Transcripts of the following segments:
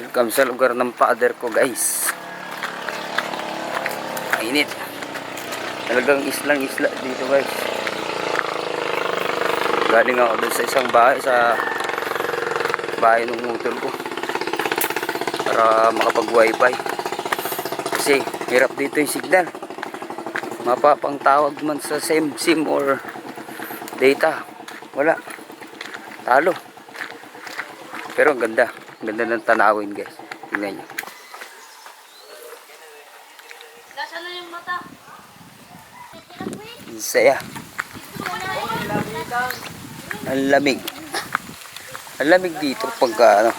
Welcome sa lugar ng father ko guys. Mainit. Talagang islang isla dito guys. Galing ako dun sa isang bahay sa bahay ng utol ko. Para makapag wifi. Kasi hirap dito yung signal. Mapapang tawag man sa SIM, SIM or data. Wala. Talo. Pero ang ganda. Ganda ng tanawin guys. Tingnan nyo. Nasaan na yung mata? Ang saya. Ang lamig. Ang lamig dito pagka ano,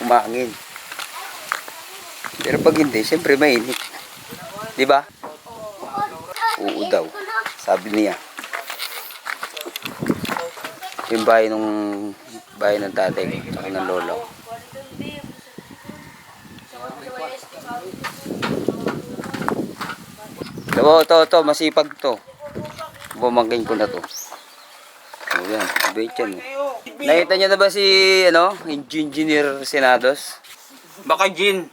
umangin. Pero pag hindi, siyempre mainit. Di ba? Oo daw. Sabi niya. Yung bahay nung bahay ng tatay ko, tsaka ng lolo. ko. To, to, to, masipag to. Bumangkin ko na to. O yan, bait yan. Nakita niyo na ba si, ano, Engineer Senados? Baka Jin.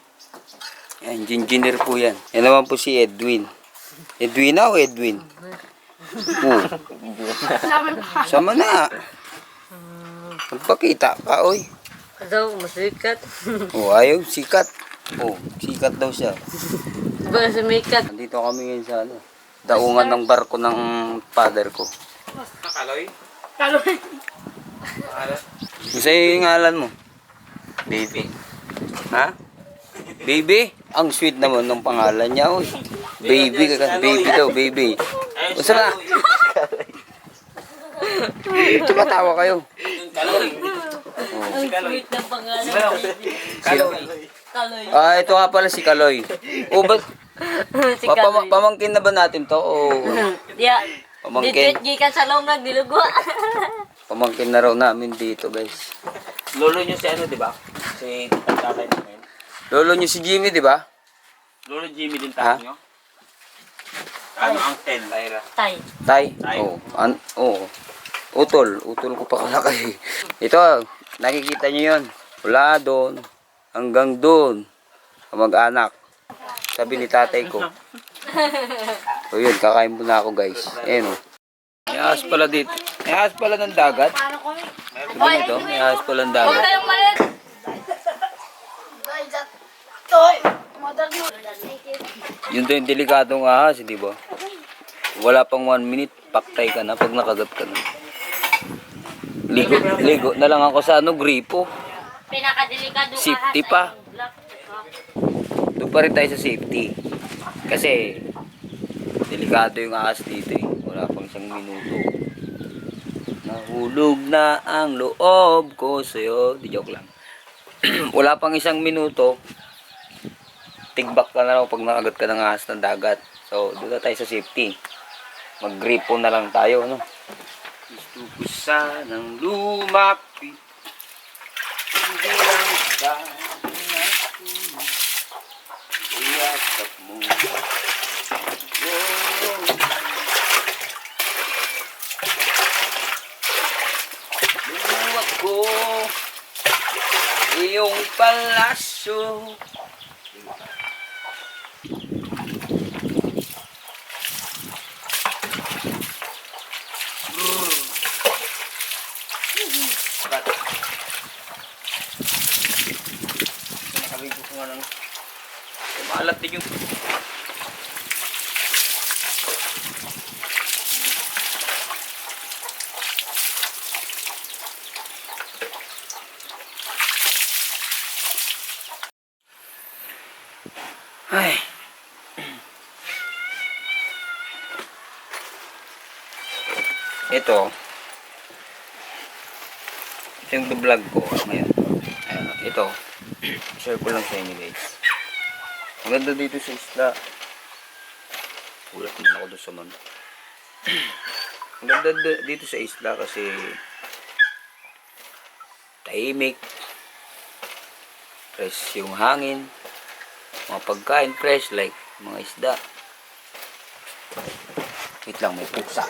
Yan, engineer po yan. Yan naman po si Edwin. Edwin na o Edwin? Oo. Sama na. Magpakita ka, oy. Daw, masikat. Oh, ayaw, sikat. Oh, sikat daw siya. Ba sumikat? Nandito kami ngayon sa ano, daungan ng barko ng father ko. Nakaloy? Kaloy. Isa yung ngalan mo? Baby. Ha? Baby? Ang sweet naman ng pangalan niya, oy. Baby, kakas baby daw, baby. Usa na? Tumatawa kayo. Kaloy. Ang sweet ng pangalan. Kaloy. Kaloy. Ah, ito nga pala si Kaloy. O, ba't si pa- Kaloy. pama- pamangkin na ba natin to? O, Diya. Pamangkin. Dito gikan sa longag dilugwa. pamangkin na raw namin dito, guys. Lolo nyo si ano, di ba? Si tatay namin. Lolo niyo si Jimmy, di ba? Lolo Jimmy din tayo nyo. Ano ang ten? Lyra. Tay. Tay? Tay. Oo. An oo. Utol. Utol ko pa kalaki. Ito, nakikita niyo yun. Wala doon. Hanggang doon. Mag-anak. Sabi ni tatay ko. So yun, kakain muna ako guys. Ayan o. May ahas pala dito. May ahas pala ng dagat. Diba nito? May ahas pala ng dagat. Yun daw yung delikadong ahas, di ba? Wala pang one minute, paktay ka na pag nakagat ka na. Ligo, ligo na lang ako sa ano, gripo. Pinakadelikado ka. Safety pa. Doon pa rin tayo sa safety. Kasi, delikado yung ahas dito eh. Wala pang isang minuto. Nahulog na ang loob ko sa'yo. Di joke lang. Wala pang isang minuto. Tigbak ka na lang pag nakagat ka ng ahas ng dagat. So, doon na tayo sa safety. Mag-gripo na lang tayo, ano? Ko sanang lumapit. Hindi lang sana. Iyakap mo. Oh. Luwag ko iyong palasyo. Nakabigo ko nga lang. Eh, maalat din yung... Ay. Ito. Ito yung vlog ko ngayon. Ito. Share ko lang sa inyo guys. Ang ganda dito sa isla. Ulat naman ako doon sa man. Ang ganda dito sa isla kasi tahimik. Fresh yung hangin. Mga pagkain fresh like mga isda. Wait lang, may pusa.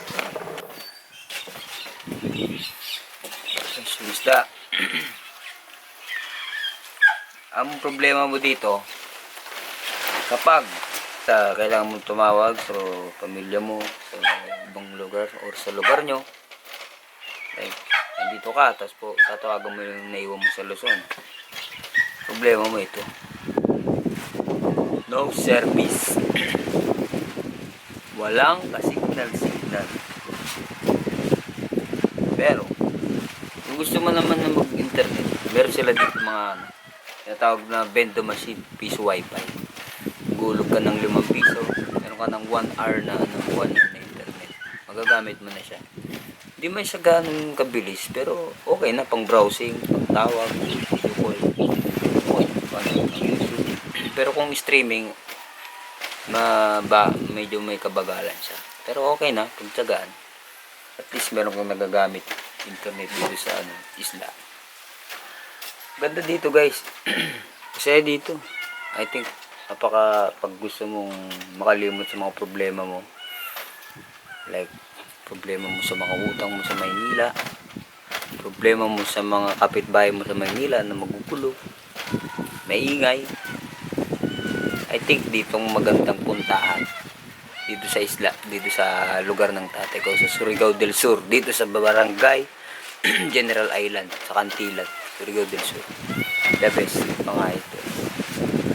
Fresh yung isda. ang problema mo dito, kapag sa kailangan mo tumawag sa pamilya mo, sa ibang lugar, or sa lugar nyo, like, nandito ka, tapos po, tatawagan mo yung naiwan mo sa Luzon. Problema mo ito. No service. Walang ka-signal-signal. Pero, kung gusto mo naman na mag-internet, meron sila dito mga ano, tinatawag na bendo machine, piso wifi. Gulog ka ng 5 piso, meron ka ng 1 hour na ano, 1 hour na internet. Magagamit mo na siya. Hindi man siya ganun kabilis, pero okay na pang browsing, pang tawag, video call. Okay, paano, ang YouTube. Pero kung streaming, ma ba, medyo may kabagalan siya. Pero okay na, pagtsagaan. At least meron kang nagagamit internet dito sa ano, isla. Ganda dito guys. Kasi dito. I think napaka pag gusto mong makalimot sa mga problema mo. Like problema mo sa mga utang mo sa Maynila. Problema mo sa mga kapitbahay mo sa Maynila na magugulo. Maingay. I think ditong magandang puntahan dito sa isla, dito sa lugar ng tatay ko, sa Surigao del Sur, dito sa barangay General Island, sa Cantilan, Surigao del Sur. The best, mga ito.